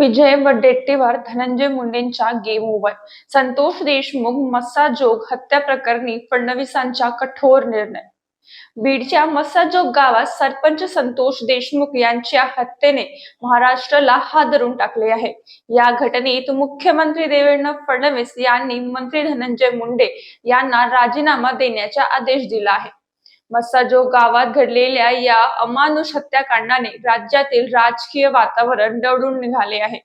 विजय वडेट्टीवार धनंजय मुंडेंच्या game over Santosh Deshmukh Massajog हत्या प्रकरणी फडणवीसांचा कठोर निर्णय. बीडच्या मस्साजोग गावात सरपंच संतोष देशमुख यांच्या हत्येने महाराष्ट्राला हादरून टाकले आहे. या घटनेत मुख्यमंत्री देवेंद्र फडणवीस यांनी मंत्री धनंजय मुंडे यांना राजीनामा देण्याचा आदेश दिला आहे. मस्साजो गावात घडलेल्या या अमानुष हत्याकांडाने राज्यातील राजकीय वातावरण दडून निघाले आहे.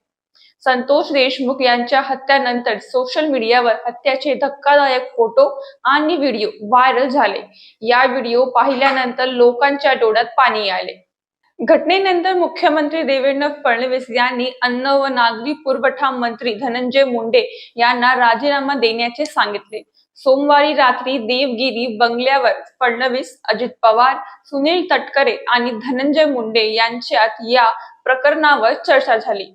संतोष देशमुख यांच्या हत्यानंतर सोशल मीडियावर हत्याचे धक्कादायक फोटो आणि व्हिडिओ व्हायरल झाले. या व्हिडिओ पाहिल्यानंतर लोकांच्या डोळ्यात पाणी आले. घटनेनंतर मुख्यमंत्री देवेंद्र फडणवीस यांनी अन्न व नागरी पुरवठा मंत्री धनंजय मुंडे यांना राजीनामा देण्याचे सांगितले. सोमवारी रात्री देवगिरी बंगल्यावर फडणवीस अजित पवार सुनील तटकरे आणि धनंजय मुंडे यांच्यात या प्रकरणावर चर्चा झाली.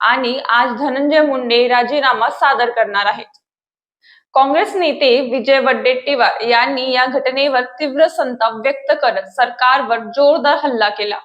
आणि आज धनंजय मुंडे राजीनामा सादर करणार आहेत. काँग्रेस नेते विजय वडेट्टीवार यांनी या घटनेवर तीव्र संताप व्यक्त करत सरकारवर जोरदार हल्ला केला.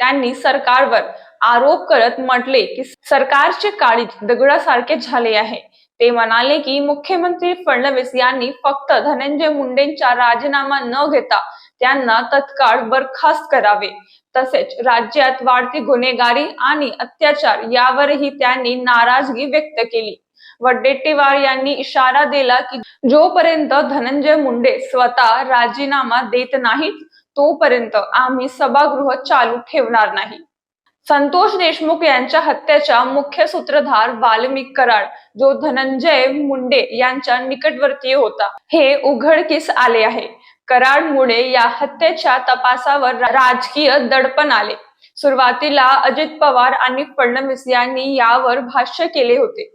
त्यांनी सरकारवर आरोप करत म्हटले की सरकारचे काळीज दगडासारखे झाले आहे. ते म्हणाले की मुख्यमंत्री फडणवीस यांनी फक्त धनंजय मुंडेंचा राजीनामा न घेता त्यांना तत्काळ बरखास्त करावे. तसेच राज्यात वाढती गुन्हेगारी आणि अत्याचार यावरही त्यांनी नाराजगी व्यक्त केली. वड्डेट्टीवार यांनी इशारा दिला की जोपर्यंत धनंजय मुंडे स्वतः राजीनामा देत नाहीत तोपर्यंत आम्ही सभागृह चालू ठेवणार नाही. संतोष देशमुख यांच्या हत्येचा मुख्य सूत्रधार वाल्मिक कराड जो धनंजय मुंडे यांच्या निकटवर्तीय होता. हे उघडकीस आले आहे? कराडमुळे या हत्येच्या तपासावर राजकीय दडपण आले. सुरुवातीला अजित पवार आणि फडणवीस यांनी यावर भाष्य केले होते.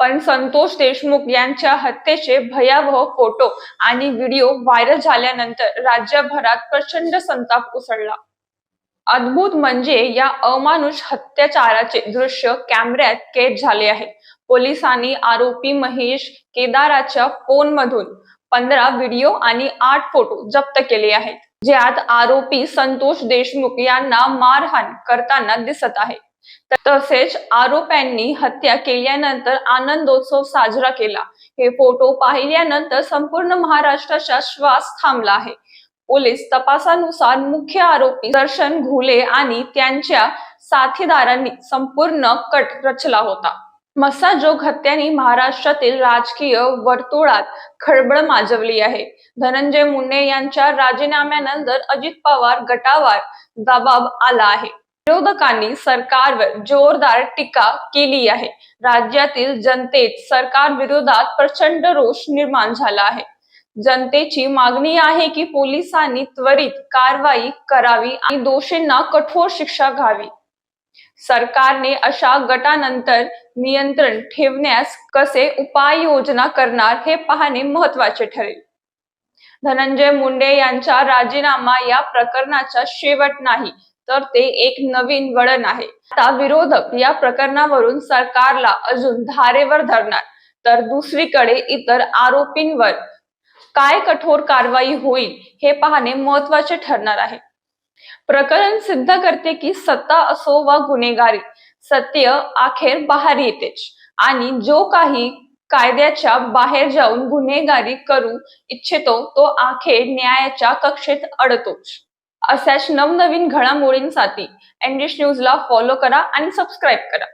पण संतोष देशमुख यांच्या हत्येचे भयावह फोटो आणि व्हिडिओ व्हायरल झाल्यानंतर राज्यभरात प्रचंड संताप उसळला. अद्भुत म्हणजे या अमानुष हत्याचाराचे दृश्य कॅमेऱ्यात कैद झाले आहे. पोलिसांनी आरोपी महेश केदाराच्या फोन मधून पंधरा व्हिडिओ आणि आठ फोटो जप्त केले आहेत ज्यात आरोपी संतोष देशमुख यांना मारहाण करताना दिसत आहे. तसेच आरोप्यांनी हत्या केल्यानंतर आनंदोत्सव साजरा केला. हे फोटो पाहिल्यानंतर संपूर्ण महाराष्ट्राचा श्वास थांबला आहे. पोलीस तपासानुसार मुख्य आरोपी दर्शन घुले आणि त्यांच्या साथीदारांनी संपूर्ण कट रचला होता. मसाजोग हत्याने महाराष्ट्रातील राजकीय वर्तुळात खळबळ माजवली आहे. धनंजय मुंडे यांच्या राजीनाम्यानंतर अजित पवार गटावर दबाव आला आहे. विरोधकांनी सरकारवर जोरदार टीका केली आहे. राज्यातील जनतेत सरकार विरोधात प्रचंड रोष निर्माण झाला आहे. जनतेची मागणी आहे की पोलिसांनी त्वरित कारवाई करावी आणि दोषींना कठोर शिक्षा घ्यावी. सरकारने अशा गटानंतर नियंत्रण ठेवण्यास कसे उपाययोजना करणार हे पाहणे महत्त्वाचे ठरेल. धनंजय मुंडे यांचा राजीनामा या प्रकरणाचा शेवट नाही तर ते एक नवीन वळण आहे. आता विरोधक या प्रकरणावरून सरकारला अजून धारेवर धरणार तर दुसरीकडे इतर आरोपींवर काय कठोर कारवाई होईल हे पाहणे महत्त्वाचे ठरणार आहे. प्रकरण सिद्ध करते की सत्ता असो वा गुन्हेगारी सत्य अखेर बाहेर येतेच आणि जो काही कायद्याच्या बाहेर जाऊन गुन्हेगारी करू इच्छितो तो अखेर न्यायाच्या कक्षेत अडतोच. अशाच नवनवीन घडामोडींसाठी एनडीश न्यूजला फॉलो करा आणि सबस्क्राईब करा.